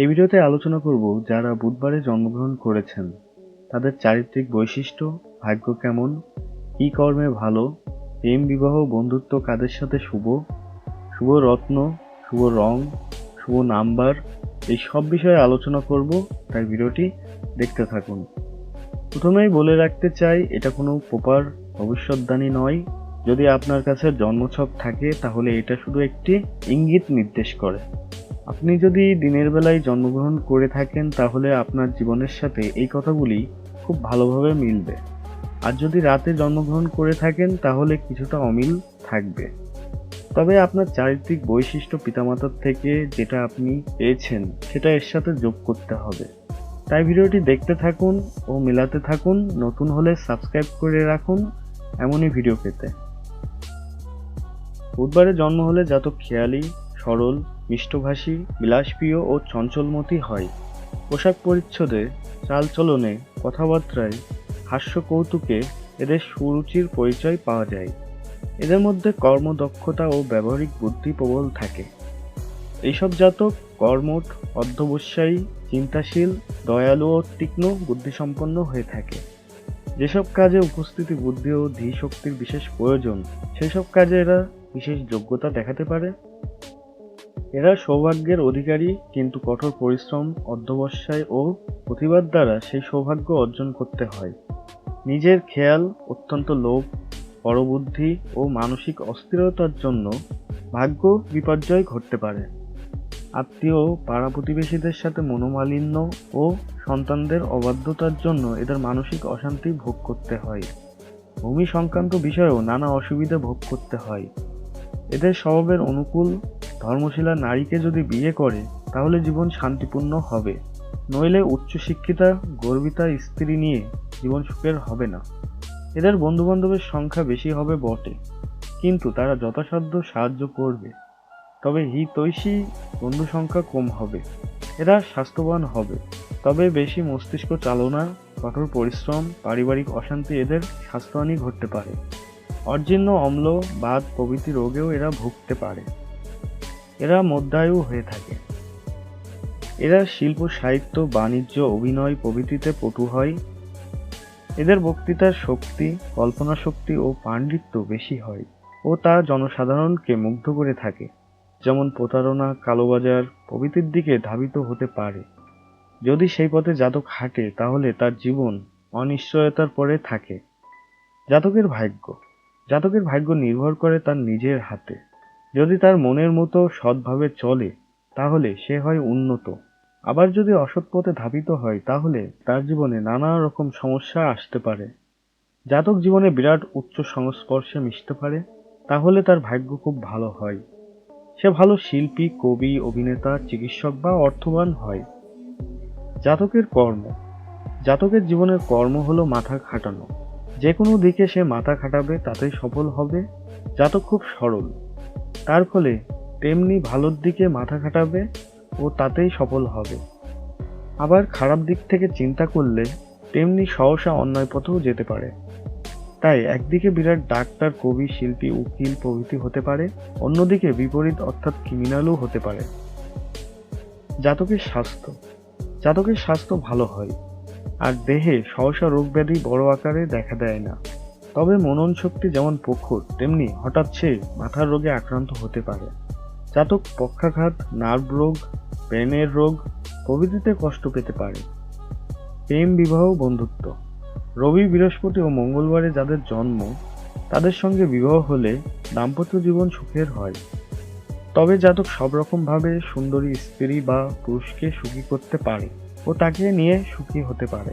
এই ভিডিওতে আলোচনা করব যারা বুধবারে জন্মগ্রহণ করেছেন। তাদের চারিত্রিক বৈশিষ্ট্য, ভাগ্য কেমন, কী কর্মে ভালো, প্রেম বিবাহ, বন্ধুত্ব কাদের সাথে শুভ শুভ রত্ন, শুভ রং, শুভ নাম্বার, এই সব বিষয়ে আলোচনা করব। তাই ভিডিওটি দেখতে থাকুন। প্রথমেই বলে রাখতে চাই, এটা কোনো প্রপার ভবিষ্যৎবাণী নয়। যদি আপনার কাছে জন্মছক থাকে, তাহলে এটা শুধু একটি ইঙ্গিত নির্দেশ করে। আপনি যদি দিনের বেলায় জন্মগ্রহণ করে থাকেন, তাহলে আপনার জীবনের সাথে এই কথাগুলি খুব ভালোভাবে মিলবে। আর যদি রাতে জন্মগ্রহণ করে থাকেন, তাহলে কিছুটা অমিল থাকবে। তবে আপনার চারিত্রিক বৈশিষ্ট্য পিতামাতার থেকে যেটা আপনি পেয়েছেন, সেটা এর সাথে যোগ করতে হবে। তাই ভিডিওটি দেখতে থাকুন ও মেলাতে থাকুন, নতুন হলে সাবস্ক্রাইব করে রাখুন এমনই ভিডিও পেতে। বুধবারে জন্ম হলে জাতক খেয়ালি, সরল মিষ্টভাষী, বিলাসপ্রিয় ও চঞ্চলমতি হয়। পোশাক পরিচ্ছদে, চালচলনে, কথাবার্তায় হাস্য কৌতুকে এদের সুরুচির পরিচয় পাওয়া যায়। এদের মধ্যে কর্মদক্ষতা ও ব্যবহারিক বুদ্ধি প্রবল থাকে। এইসব জাতক কর্মঠ, অধ্যবসায়ী, চিন্তাশীল, দয়ালু ও তীক্ষ্ণ বুদ্ধিসম্পন্ন হয়ে থাকে। যেসব কাজে উপস্থিতি বুদ্ধি ও ধী শক্তির বিশেষ প্রয়োজন সেসব কাজে এরা বিশেষ যোগ্যতা দেখাতে পারে। এরা সৌভাগ্যের অধিকারী, কিন্তু কঠোর পরিশ্রম, অধ্যবসায় ও প্রতিবাদ দ্বারা সেই সৌভাগ্য অর্জন করতে হয়। নিজের খেয়াল, অত্যন্ত লোভ, পরবুদ্ধি ও মানসিক অস্থিরতার জন্য ভাগ্য বিপর্যয় ঘটতে পারে। আত্মীয় পাড়া প্রতিবেশীদের সাথে মনোমালিন্য ও সন্তানদের অবাধ্যতার জন্য এদের মানসিক অশান্তি ভোগ করতে হয়। ভূমি সংক্রান্ত বিষয়েও নানা অসুবিধা ভোগ করতে হয়। এদের স্বভাবের অনুকূল ধর্মশীলা নারীকে যদি বিয়ে করে, তাহলে জীবন শান্তিপূর্ণ হবে। নইলে উচ্চশিক্ষিতা গর্বিতা স্ত্রী নিয়ে জীবন সুখের হবে না। এদের বন্ধুবান্ধবের সংখ্যা বেশি হবে বটে, কিন্তু তারা যথাসাধ্য সাহায্য করবে। তবে হিতৈষী বন্ধু সংখ্যা কম হবে। এরা স্বাস্থ্যবান হবে। তবে বেশি মস্তিষ্ক চালনা, কঠোর পরিশ্রম, পারিবারিক অশান্তি এদের স্বাস্থ্যহানি ঘটতে পারে। অর্জীর্ণ অম্ল বাদ প্রভৃতি রোগেও এরা ভুগতে পারে। এরা মধ্যায়ু হয়ে থাকে। এরা শিল্প, সাহিত্য, বাণিজ্য, অভিনয় প্রভৃতিতে পটু হয়। এদের বক্তৃতার শক্তি, কল্পনা শক্তি ও পাণ্ডিত্য বেশি হয় ও তা জনসাধারণকে মুগ্ধ করে থাকে। যেমন প্রতারণা, কালোবাজার প্রভৃতির দিকে ধাবিত হতে পারে। যদি সেই পথে জাতক হাঁটে, তাহলে তার জীবন অনিশ্চয়তার পরে থাকে। জাতকের ভাগ্য। জাতকের ভাগ্য নির্ভর করে তার নিজের হাতে। যদি তার মনের মতো সৎভাবে চলে, তাহলে সে হয় উন্নত। আবার যদি অসৎ পথে ধাবিত হয়, তাহলে তার জীবনে নানা রকম সমস্যা আসতে পারে। জাতক জীবনে বিরাট উচ্চ সংস্পর্শে মিশতে পারে, তাহলে তার ভাগ্য খুব ভালো হয়। সে ভালো শিল্পী, কবি, অভিনেতা, চিকিৎসক বা অর্থবান হয়। জাতকের কর্ম। জাতকের জীবনের কর্ম হলো মাথা খাটানো। যে কোনো দিকে সে মাথা খাটাবে, তাতেই সফল হবে। জাতক খুব সরল। তার ফলে তেমনি ভালোর দিকে মাথা খাটাবে ও তাতেই সফল হবে। আবার খারাপ দিক থেকে চিন্তা করলে তেমনি সহসা অন্যায় পথেও যেতে পারে। তাই একদিকে বিরাট ডাক্তার, কবি, শিল্পী, উকিল প্রভৃতি হতে পারে, অন্যদিকে বিপরীত অর্থাৎ ক্রিমিনালও হতে পারে। জাতকের স্বাস্থ্য। জাতকের স্বাস্থ্য ভালো হয়, আর দেহে সহসা রোগ ব্যাধি বড় আকারে দেখা দেয় না। তবে মনন শক্তি যেমন প্রখর, তেমনি হঠাৎ সে মাথার রোগে আক্রান্ত হতে পারে। জাতক পক্ষাঘাত, নার্ভ রোগ, ব্রেনের রোগ প্রভৃতিতে কষ্ট পেতে পারে। প্রেম বিবাহ বন্ধুত্ব। রবি বৃহস্পতি ও মঙ্গলবারে যাদের জন্ম, তাদের সঙ্গে বিবাহ হলে দাম্পত্য জীবন সুখের হয়। তবে জাতক সব রকমভাবে সুন্দরী স্ত্রী বা পুরুষকে সুখী করতে পারে ও তাকে নিয়ে সুখী হতে পারে।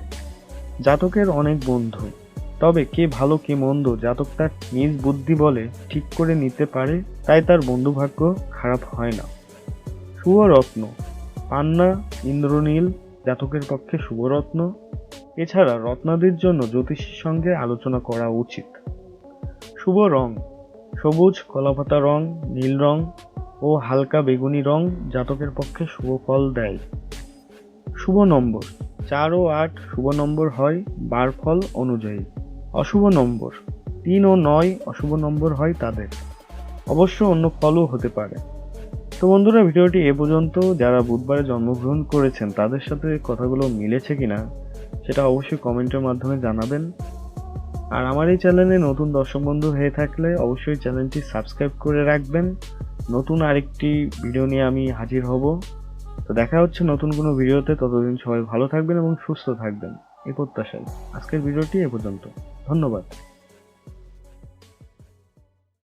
জাতকের অনেক বন্ধু। তবে কে ভালো কে মন্দ জাতক তার নিজ বুদ্ধি বলে ঠিক করে নিতে পারে, তাই তার বন্ধু ভাগ্য খারাপ হয় না। শুভরত্ন, পান্না, ইন্দ্রনীল জাতকের পক্ষে শুভরত্ন। এছাড়া রত্নাদির জন্য জ্যোতিষীর সঙ্গে আলোচনা করা উচিত। শুভ রং, সবুজ কলাপাতা রং, নীল রং ও হালকা বেগুনি রং জাতকের পক্ষে শুভ ফল দেয়। শুভ নম্বর, চার ও আট শুভ নম্বর হয় বার ফল অনুযায়ী। অশুভ নম্বর। তিন ও নয় অশুভ নম্বর হয় তাদের। অবশ্য অন্য ফলও হতে পারে। তো বন্ধুরা, ভিডিওটি এ পর্যন্ত। যারা বুধবারে জন্মগ্রহণ করেছেন, তাদের সাথে কথাগুলো মিলেছে কিনা, সেটা অবশ্যই কমেন্টের মাধ্যমে জানাবেন। আর আমার এই চ্যানেলে নতুন দর্শক বন্ধু হয়ে থাকলে অবশ্যই চ্যানেলটি সাবস্ক্রাইব করে রাখবেন। নতুন আরেকটি ভিডিও নিয়ে আমি হাজির হব। তো দেখা হচ্ছে নতুন কোনো ভিডিওতে। ততদিন সবাই ভালো থাকবেন এবং সুস্থ থাকবেন। এই প্রত্যাশায়। আজকের ভিডিওটি এ পর্যন্ত। ধন্যবাদ।